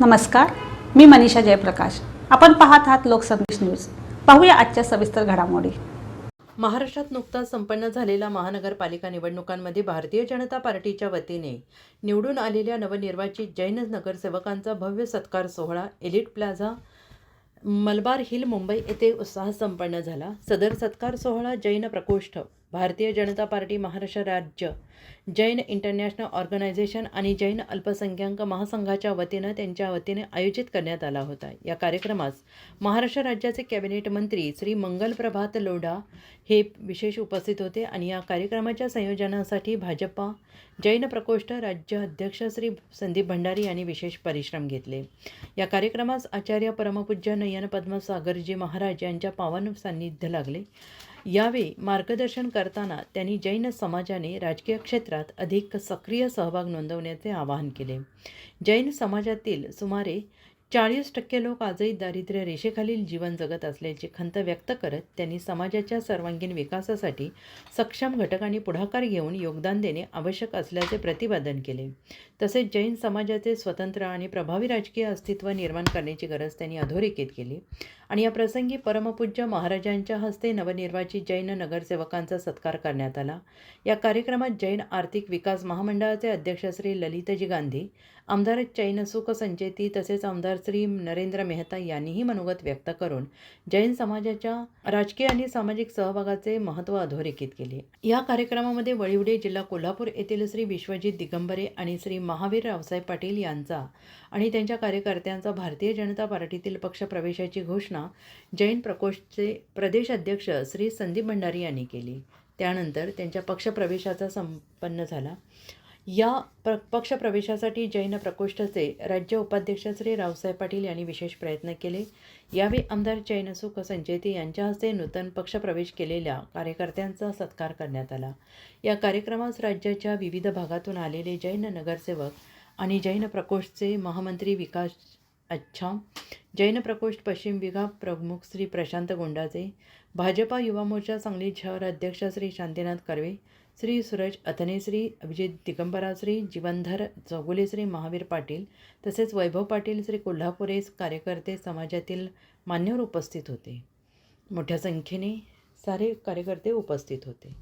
नमस्कार मी मनीषा जयप्रकाश. आपण पाहत आहात लोकसंदेश न्यूज. पाहूया आजच्या सविस्तर घडामोडी. महाराष्ट्रात नुकताच संपन्न झालेल्या महानगरपालिका निवडणुकांमध्ये भारतीय जनता पार्टीच्या वतीने निवडून आलेल्या नवनिर्वाचित जैन नगरसेवकांचा भव्य सत्कार सोहळा elite plaza Malabar hill Mumbai येथे उत्साहात संपन्न झाला. सदर सत्कार सोहळा जैन प्रकोष्ठ भारतीय जनता पार्टी महाराष्ट्र राज्य जैन इंटरनॅशनल ऑर्गनायझेशन आणि जैन अल्पसंख्याक महासंघाच्या वतीनं त्यांच्या वतीने आयोजित करण्यात आला होता. या कार्यक्रमास महाराष्ट्र राज्याचे कॅबिनेट मंत्री श्री मंगल प्रभात लोढा हे विशेष उपस्थित होते आणि या कार्यक्रमाच्या संयोजनासाठी भाजपा जैन प्रकोष्ठ राज्य अध्यक्ष श्री संदीप भंडारी यांनी विशेष परिश्रम घेतले. या कार्यक्रमास आचार्य परमपूज्य नयन पद्मसागरजी महाराज यांच्या पावन सान्निध्य लागले. यावेळी मार्गदर्शन करताना त्यांनी जैन समाजाने राजकीय क्षेत्रात अधिक सक्रिय सहभाग नोंदवण्याचे आवाहन केले. जैन समाजातील सुमारे चाळीस टक्के लोक आजही दारिद्र्य रेषेखालील जीवन जगत असल्याची खंत व्यक्त करत त्यांनी समाजाच्या सर्वांगीण विकासासाठी सक्षम घटकांनी पुढाकार घेऊन योगदान देणे आवश्यक असल्याचे प्रतिपादन केले. तसेच जैन समाजाचे स्वतंत्र आणि प्रभावी राजकीय अस्तित्व निर्माण करण्याची गरज त्यांनी अधोरेखित केली. आणि या प्रसंगी परमपूज्य महाराजांच्या हस्ते नवनिर्वाचित जैन नगरसेवकांचा सत्कार करण्यात आला. या कार्यक्रमात जैन आर्थिक विकास महामंडळाचे अध्यक्ष श्री ललितजी गांधी आमदार चैन सुख संचेती तसेच आमदार श्री नरेंद्र मेहता यांनीही मनोगत व्यक्त करून जैन समाजाच्या राजकीय आणि सामाजिक सहभागाचे महत्त्व अधोरेखित केले. या कार्यक्रमामध्ये वळिवडे जिल्हा कोल्हापूर येथील श्री विश्वजित दिगंबरे आणि श्री महावीर रावसाहेब पाटील यांचा आणि त्यांच्या कार्यकर्त्यांचा भारतीय जनता पार्टीतील पक्ष प्रवेशाची घोषणा जैन प्रकोष्ठचे प्रदेश अध्यक्ष श्री संदीप भंडारी यांनी केली. त्यानंतर त्यांच्या पक्षप्रवेशाचा संपन्न झाला. या प्र पक्षप्रवेशासाठी जैन प्रकोष्ठचे राज्य उपाध्यक्ष श्री रावसाहेब पाटील यांनी विशेष प्रयत्न केले. यावेळी आमदार जैन सुख संचेती यांच्या हस्ते नूतन पक्षप्रवेश केलेल्या कार्यकर्त्यांचा सत्कार करण्यात आला. या कार्यक्रमास राज्याच्या विविध भागातून आलेले जैन नगरसेवक आणि जैन प्रकोष्ठचे महामंत्री विकास अच्छा जैन प्रकोष्ठ पश्चिम विभाग प्रमुख श्री प्रशांत गोंडाचे भाजपा युवा मोर्चा सांगली शहर अध्यक्ष श्री शांतीनाथ कर्वे श्री सूरज अथने श्री अभिजित दिगंबरा श्री जीवनधर चौगुले श्री महावीर पाटील तसेच वैभव पाटील श्री कोल्हापुरे कार्यकर्ते समाजातील मान्यवर उपस्थित होते. मोठ्या संख्येने सारे कार्यकर्ते उपस्थित होते.